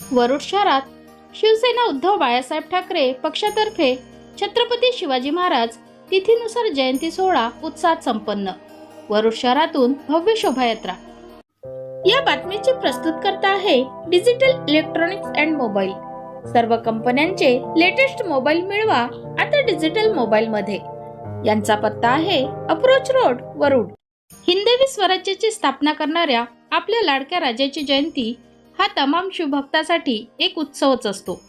वरुड शहरात शिवसेना उद्धव बाळासाहेब ठाकरे पक्षातर्फे छत्रपती शिवाजी महाराज तिथीनुसार जयंती सोहळा उत्साहात संपन्न. वरुड शहरातून भव्य शोभायात्रा. या बातमीचे प्रस्तुतकर्ता आहे डिजिटल इलेक्ट्रॉनिक्स अँड मोबाईल. सर्व कंपन्यांचे लेटेस्ट मोबाईल मिळवा आता डिजिटल मोबाईल मध्ये यांचा पत्ता आहे अप्रोच रोड वरुड. हिंदवी स्वराज्याची स्थापना करणाऱ्या आपल्या लाडक्या राजाची जयंती हा तमाम शिवभक्तासाठी एक उत्सवच असतो.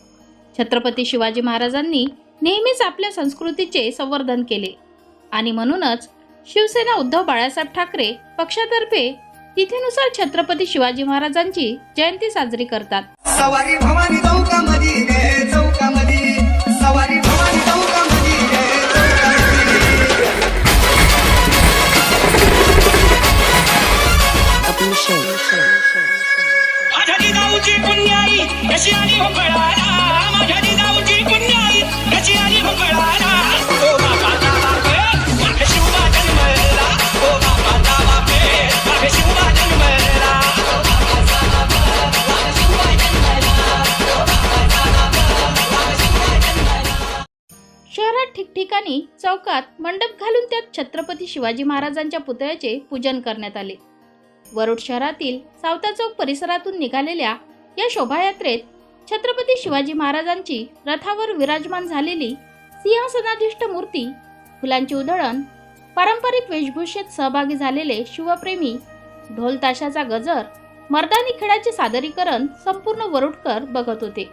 छत्रपती शिवाजी महाराजांनी नेहमीच आपल्या संस्कृतीचे संवर्धन केले. आणि म्हणूनच शिवसेना उद्धव बाळासाहेब ठाकरे पक्षातर्फे तिथीनुसार छत्रपती शिवाजी महाराजांची जयंती साजरी करतात. सवारी भवानी सवारी भवानी पुण्याई कशी आली माझ्या जिजाऊची पुण्याई कशी आली ओ बापे शिवबा जन्मला. ओ बापे शिवबा जन्मला. शहरात ठिकठिकाणी चौकात मंडप घालून त्यात छत्रपती शिवाजी महाराजांच्या पुतळ्याचे पूजन करण्यात आले. वरुड शहरातील सावता चौक परिसरातून निघालेल्या या शोभायात्रेत छत्रपती शिवाजी महाराजांची रथावर विराजमान झालेली सिंहासनाधिष्ठ मूर्ती फुलांची उधळण पारंपरिक वेशभूषेत सहभागी झालेले शिवप्रेमी ढोल ताशाचा गजर मर्दानी खेळाचे सादरीकरण संपूर्ण वरुडकर बघत होते.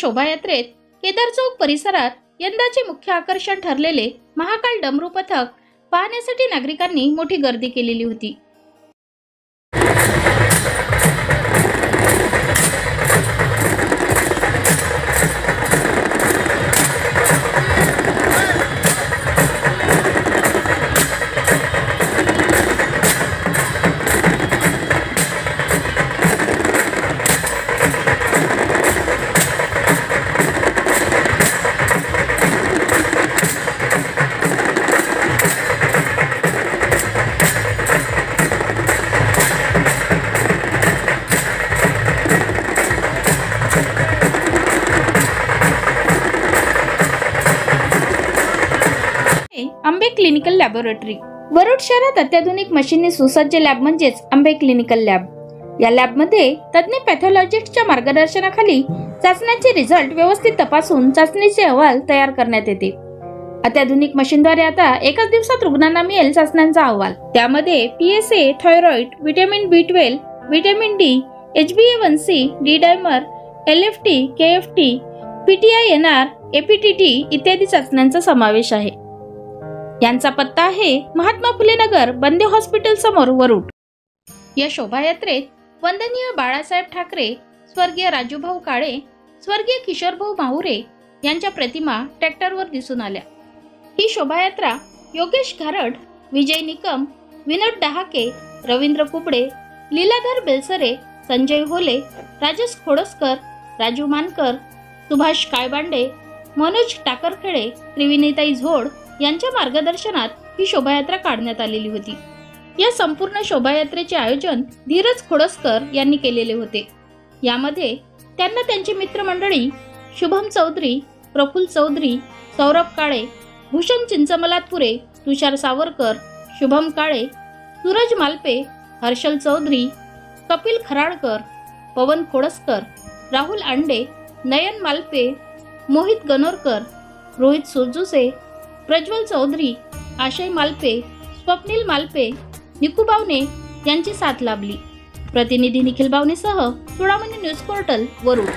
शोभायात्रेत केदार चौक परिसरात यंदाचे मुख्य आकर्षण ठरलेले महाकाल डमरू पथक पाहण्यासाठी नागरिकांनी मोठी गर्दी केलेली होती. आंबे क्लिनिकल लॅबोरेटरी. वरुड शहरात अत्याधुनिक मशीनने सुसज्ज लॅब म्हणजेच आंबे क्लिनिकल लॅब. या लॅबमध्ये तज्ज्ञ पॅथॉलॉजिस्टच्या मार्गदर्शनाखाली चाचण्याचे रिझल्ट व्यवस्थित तपासून चाचणीचे अहवाल तयार करण्यात येते. अत्याधुनिक मशीनद्वारे आता एकाच दिवसात रुग्णांना मिळेल चाचण्यांचा अहवाल. त्यामध्ये PSA thyroid vitamin B twelve vitamin D H B A one C D dimer L F T K F T PTI N R APTT इत्यादी चाचण्यांचा समावेश आहे. यांचा पत्ता आहे महात्मा फुले नगर बंदे हॉस्पिटल समोर वरुड. या शोभायात्रेत वंदनीय बाळासाहेब ठाकरे स्वर्गीय राजूभाऊ काळे स्वर्गीय किशोरभाऊ माहुरे यांच्या प्रतिमा ट्रॅक्टरवर दिसून आल्या. ही शोभायात्रा योगेश घारड विजय निकम विनोद डहाके रवींद्र कुबडे लीलाधर बेलसरे संजय होले राजेश खोडसकर राजू मानकर सुभाष काळबांडे मनोज टाकरखेडे त्रिविनीताई झोड यांच्या मार्गदर्शनात ही शोभायात्रा काढण्यात आलेली होती. या संपूर्ण शोभायात्रेचे आयोजन धीरज खोडसकर यांनी केलेले होते. यामध्ये त्यांना त्यांची मित्रमंडळी शुभम चौधरी प्रफुल चौधरी सौरभ काळे भूषण चिंचमलातपुरे तुषार सावरकर शुभम काळे सूरज मालपे हर्षल चौधरी कपिल खराडकर पवन खोडसकर राहुल आंडे नयन मालपे मोहित गनोरकर रोहित सुरजुसे प्रज्वल चौधरी आशय मालपे स्वप्नील मालपे निकू बावने यांची साथ लाभली. प्रतिनिधी निखिल बावनेसह चुडामणी न्यूज पोर्टल वरुड.